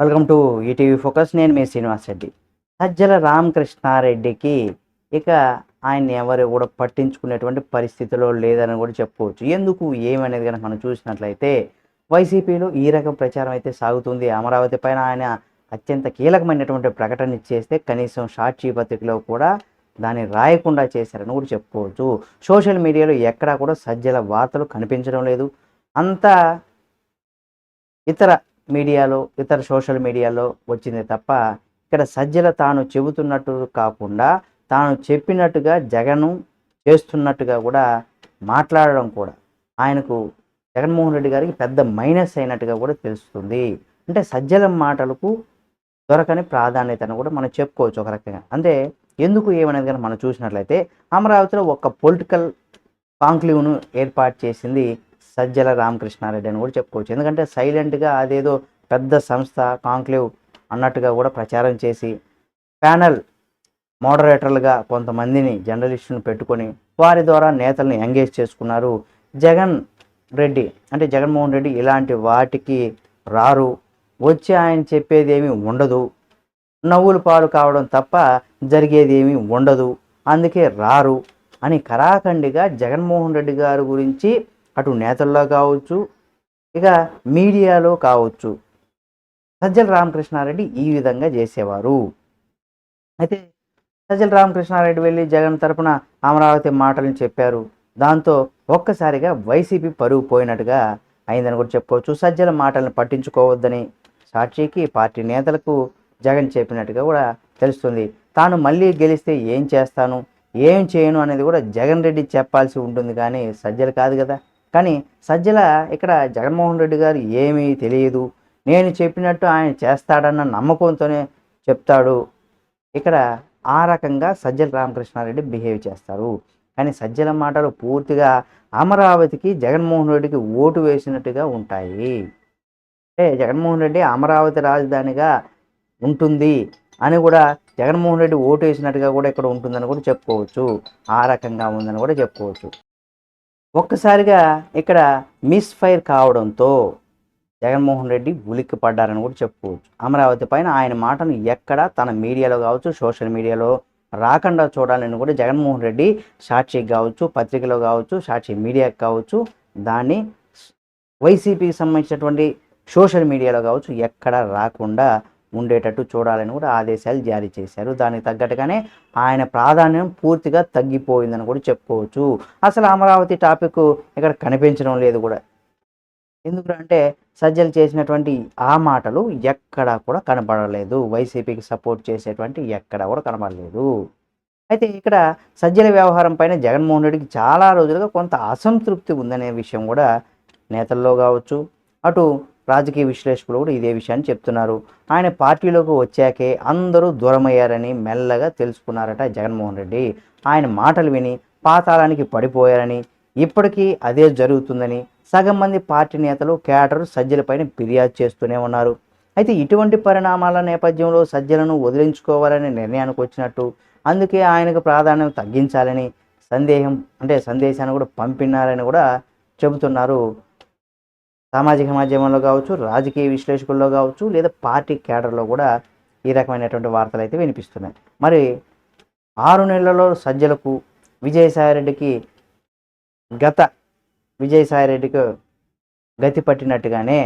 Welcome to ETV focus. నేను మీ శ్రీనివాస్ రెడ్డి. సజ్జల రామకృష్ణారెడ్డికి ఇక ఆయన్ని ఎవరు కూడా పట్టించుకునేటువంటి పరిస్థితిలో లేదని కూడా చెప్పుకోవచ్చు. ఎందుకు? ఏమనేది కనుక మనం చూసినట్లయితే వైసీపీలో ఈ రకం ప్రచారం అయితే సాగుతుంది. అమరావతి పైన ఆయన అత్యంత కీలకమైనటువంటి ప్రకటన చేస్తే కనీసం సాక్షి పత్రికలో కూడా దాన్ని రాయకుండా చేశారని కూడా చెప్పుకోవచ్చు. సోషల్ మీడియాలో ఎక్కడా కూడా సజ్జల వార్తలు కనిపించడం లేదు. అంతా ఇతర మీడియాలో ఇతర సోషల్ మీడియాలో వచ్చింది తప్ప ఇక్కడ సజ్జల తాను చెబుతున్నట్టు కాకుండా తాను చెప్పినట్టుగా జగను చేస్తున్నట్టుగా కూడా మాట్లాడడం కూడా ఆయనకు జగన్మోహన్ రెడ్డి గారికి పెద్ద మైనస్ అయినట్టుగా కూడా తెలుస్తుంది. అంటే సజ్జల మాటలకు దొరకని ప్రాధాన్యతను కూడా మనం చెప్పుకోవచ్చు ఒక రకంగా. అంటే ఎందుకు ఏమనేది కానీ మనం చూసినట్లయితే అమరావతిలో ఒక పొలిటికల్ కాంక్లీవ్ను ఏర్పాటు చేసింది సజ్జల రామకృష్ణారెడ్డి అని కూడా చెప్పుకోవచ్చు. ఎందుకంటే సైలెంట్గా అదేదో పెద్ద సంస్థ కాంక్లేవ్ అన్నట్టుగా కూడా ప్రచారం చేసి ప్యానల్ మోడరేటర్లుగా కొంతమందిని జర్నలిస్టులను పెట్టుకొని వారి ద్వారా నేతల్ని ఎంగేజ్ చేసుకున్నారు జగన్ రెడ్డి. అంటే జగన్మోహన్ రెడ్డి ఇలాంటి వాటికి రారు. వచ్చి ఆయన చెప్పేది ఏమీ ఉండదు. నవ్వులు పాలు కావడం తప్ప జరిగేది ఏమీ ఉండదు. అందుకే రారు అని కరాఖండిగా జగన్మోహన్ రెడ్డి గారి గురించి అటు నేతల్లో కావచ్చు ఇక మీడియాలో కావచ్చు. సజ్జల రామకృష్ణారెడ్డి ఈ విధంగా చేసేవారు. అయితే సజ్జల రామకృష్ణారెడ్డి వెళ్ళి జగన్ తరపున అమరావతి మాటలను చెప్పారు. దాంతో ఒక్కసారిగా వైసీపీ పరుగు పోయినట్టుగా అయిందని కూడా చెప్పుకోవచ్చు. సజ్జల మాటలను పట్టించుకోవద్దని సాక్షికి పార్టీ నేతలకు జగన్ చెప్పినట్టుగా కూడా తెలుస్తుంది. తాను మళ్ళీ గెలిస్తే ఏం చేస్తాను ఏం చేయను అనేది కూడా జగన్ రెడ్డి చెప్పాల్సి ఉంటుంది కానీ సజ్జలు కాదు కదా. కానీ సజ్జల ఇక్కడ జగన్మోహన్ రెడ్డి గారు ఏమీ తెలియదు. నేను చెప్పినట్టు ఆయన చేస్తాడన్న నమ్మకంతోనే చెప్తాడు. ఇక్కడ ఆ రకంగా సజ్జల రామకృష్ణారెడ్డి బిహేవ్ చేస్తారు. కానీ సజ్జల మాటలు పూర్తిగా అమరావతికి జగన్మోహన్ రెడ్డికి ఓటు వేసినట్టుగా ఉంటాయి. అంటే జగన్మోహన్ రెడ్డి అమరావతి రాజధానిగా ఉంటుంది అని కూడా జగన్మోహన్ రెడ్డి ఓటు వేసినట్టుగా కూడా ఇక్కడ ఉంటుందని కూడా చెప్పుకోవచ్చు. ఆ రకంగా ఉందని కూడా చెప్పుకోవచ్చు. ఒక్కసారిగా ఇక్కడ మిస్ ఫైర్ కావడంతో జగన్మోహన్ రెడ్డి ఉలిక్కి పడ్డారని కూడా చెప్పుకోవచ్చు. అమరావతి పైన ఆయన మాటను ఎక్కడ తన మీడియాలో కావచ్చు సోషల్ మీడియాలో రాకుండా చూడాలని కూడా జగన్మోహన్ రెడ్డి సాక్షికి కావచ్చు పత్రికలో కావచ్చు సాక్షి మీడియాకి కావచ్చు దాన్ని వైసీపీకి సంబంధించినటువంటి సోషల్ మీడియాలో కావచ్చు ఎక్కడ రాకుండా ఉండేటట్టు చూడాలని కూడా ఆదేశాలు జారీ చేశారు. దానికి తగ్గట్టుగానే ఆయన ప్రాధాన్యం పూర్తిగా తగ్గిపోయిందని కూడా చెప్పుకోవచ్చు. అసలు అమరావతి టాపిక్ ఇక్కడ కనిపించడం లేదు కూడా. ఎందుకంటే సజ్జలు చేసినటువంటి ఆ మాటలు ఎక్కడా కూడా కనపడలేదు వైసీపీకి సపోర్ట్ చేసేటువంటి ఎక్కడా కూడా కనపడలేదు అయితే ఇక్కడ సజ్జల వ్యవహారం పైన జగన్మోహన్ రెడ్డికి చాలా రోజులుగా కొంత అసంతృప్తి ఉందనే విషయం కూడా నేతల్లో కావచ్చు. అటు రాజకీయ విశ్లేషకులు కూడా ఇదే విషయాన్ని చెప్తున్నారు. ఆయన పార్టీలోకి వచ్చాకే అందరూ దూరమయ్యారని మెల్లగా తెలుసుకున్నారట జగన్మోహన్ రెడ్డి. ఆయన మాటలు విని పాతాళానికి పడిపోయారని ఇప్పటికీ అదే జరుగుతుందని సగం మంది పార్టీ నేతలు కేడర్ సజ్జలపైన ఫిర్యాదు చేస్తూనే ఉన్నారు. అయితే ఇటువంటి పరిణామాల నేపథ్యంలో సజ్జలను వదిలించుకోవాలనే నిర్ణయానికి వచ్చినట్టు అందుకే ఆయనకు ప్రాధాన్యం తగ్గించాలని సందేహం అంటే సందేశాన్ని కూడా పంపినారని కూడా చెబుతున్నారు సామాజిక మాధ్యమంలో కావచ్చు రాజకీయ విశ్లేషకుల్లో కావచ్చు లేదా పార్టీ కేడర్లో కూడా ఈ రకమైనటువంటి వార్తలు అయితే వినిపిస్తున్నాయి. మరి ఆరు నెలలలో సజ్జలకు విజయసాయిరెడ్డికి గత విజయసాయిరెడ్డికి గతి పట్టినట్టుగానే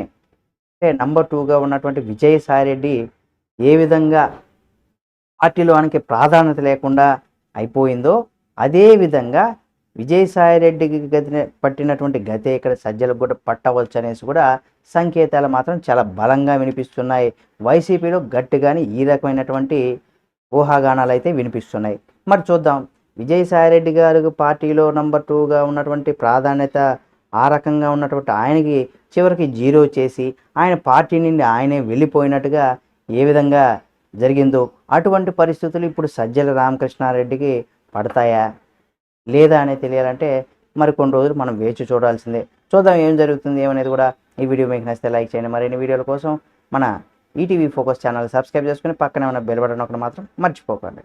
అంటే నంబర్ టూగా ఉన్నటువంటి విజయసాయిరెడ్డి ఏ విధంగా పార్టీలోనికి ప్రాధాన్యత లేకుండా అయిపోయిందో అదే విధంగా విజయసాయిరెడ్డికి గతి పట్టినటువంటి గతే ఇక్కడ సజ్జలకు కూడా పట్టవచ్చు అనేసి కూడా సంకేతాలు మాత్రం చాలా బలంగా వినిపిస్తున్నాయి. వైసీపీలో గట్టిగాని ఈ రకమైనటువంటి ఊహాగానాలు అయితే వినిపిస్తున్నాయి. మరి చూద్దాం. విజయసాయిరెడ్డి గారు పార్టీలో నంబర్ టూగా ఉన్నటువంటి ప్రాధాన్యత ఆ రకంగా ఉన్నటువంటి ఆయనకి చివరికి జీరో చేసి ఆయన పార్టీ నుండి ఆయనే వెళ్ళిపోయినట్టుగా ఏ విధంగా జరిగిందో అటువంటి పరిస్థితులు ఇప్పుడు సజ్జల రామకృష్ణారెడ్డికి పడతాయా? లేదా అనేది తెలియాలంటే మరి కొన్ని రోజులు మనం వేచి చూడాల్సిందే. చూద్దాం ఏం జరుగుతుంది ఏమనేది కూడా ఈ వీడియో మీకు నచ్చితే లైక్ చేయండి. మరిన్ని వీడియోల కోసం మన ఈటీవీ ఫోకస్ ఛానల్ సబ్స్క్రైబ్ చేసుకుని పక్కనే ఉన్న బెల్ బటన్ ఒకటి మాత్రం మర్చిపోకండి.